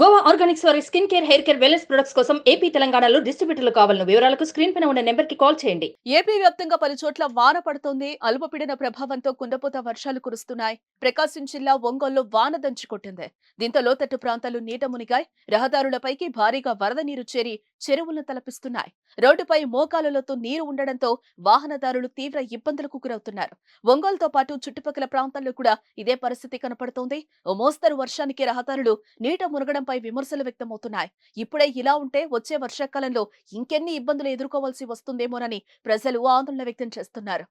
Goa organics వారి skin care hair care wellness products కోసం AP తెలంగాణలో డిస్ట్రిబ్యూటర్లు కావాలను వివరాలకు స్క్రీన్ పైన ఉన్న నెంబర్కి కాల్ చేయండి. ఏపీ వ్యాప్తంగా పలు చోట్ల వాన పడుతోంది. అల్పపీడన ప్రభావంతో కుండపోత వర్షాలు కురుస్తున్నాయి. ప్రకాశం జిల్లా ఒంగోల్లో వాన దంచి కొట్టింది. దీంతో లోతట్టు ప్రాంతాలు నీట మునిగాయి. రహదారులపైకి భారీగా వరద నీరు చేరి చెరువులను తలపిస్తున్నాయి. రోడ్డుపై మోకాలులతో నీరు ఉండడంతో వాహనదారులు తీవ్ర ఇబ్బందులకు గురవుతున్నారు. ఒంగోలుతో పాటు చుట్టుపక్కల ప్రాంతాల్లో కూడా ఇదే పరిస్థితి కనపడుతోంది. ఓ మోస్తరు వర్షానికి రహదారులు నీట మునగడంపై విమర్శలు వ్యక్తమవుతున్నాయి. ఇప్పుడే ఇలా ఉంటే వచ్చే వర్షాకాలంలో ఇంకెన్ని ఇబ్బందులు ఎదుర్కోవాల్సి వస్తుందేమోనని ప్రజలు ఆందోళన వ్యక్తం చేస్తున్నారు.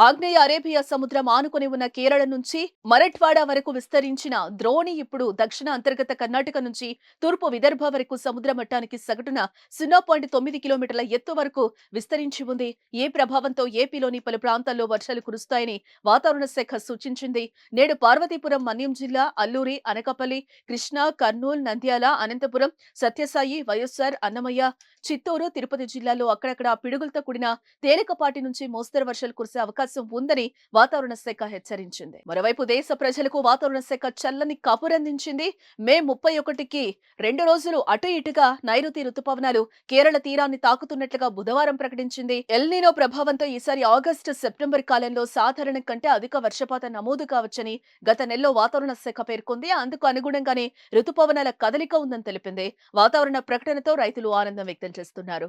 ఆగ్నేయ అరేబియా సముద్రం ఆనుకొని ఉన్న కేరళ నుంచి మరఠ్వాడా వరకు విస్తరించిన ద్రోణి ఇప్పుడు దక్షిణ అంతర్గత కర్ణాటక నుంచి తూర్పు విదర్భ వరకు సముద్ర మట్టానికి సగటున సున్నా పాయింట్ తొమ్మిది కిలోమీటర్ల ఎత్తు వరకు విస్తరించి ఉంది. ఏ ప్రభావంతో ఏపీలోని పలు ప్రాంతాల్లో వర్షాలు కురుస్తాయని వాతావరణ శాఖ సూచించింది. నేడు పార్వతీపురం మన్యం జిల్లా అల్లూరి అనకాపల్లి కృష్ణా కర్నూలు నంద్యాల అనంతపురం సత్యసాయి వైఎస్ఆర్ అన్నమయ్య చిత్తూరు తిరుపతి జిల్లాలో అక్కడక్కడ పిడుగులతో కూడిన తేలికపాటి నుంచి మోస్తరు వర్షాలు కురిసే అవకాశం అవకాశం ఉందని వాతావరణ శాఖ హెచ్చరించింది. మరోవైపు దేశ ప్రజలకు వాతావరణ శాఖ చల్లని కబురందించింది మే ముప్పై ఒకటికి రెండు రోజులు అటు ఇటుగా నైరుతి రుతుపవనాలు కేరళ తీరాన్ని తాకుతున్నట్లుగా బుధవారం ప్రకటించింది. ఎల్నినో ప్రభావంతో ఈసారి ఆగస్టు సెప్టెంబర్ కాలంలో సాధారణం కంటే అధిక వర్షపాతం నమోదు కావచ్చని గత నెలలో వాతావరణ శాఖ పేర్కొంది. అందుకు అనుగుణంగానే రుతుపవనాల కదలిక ఉందని తెలిపింది. వాతావరణ ప్రకటనతో రైతులు ఆనందం వ్యక్తం చేస్తున్నారు.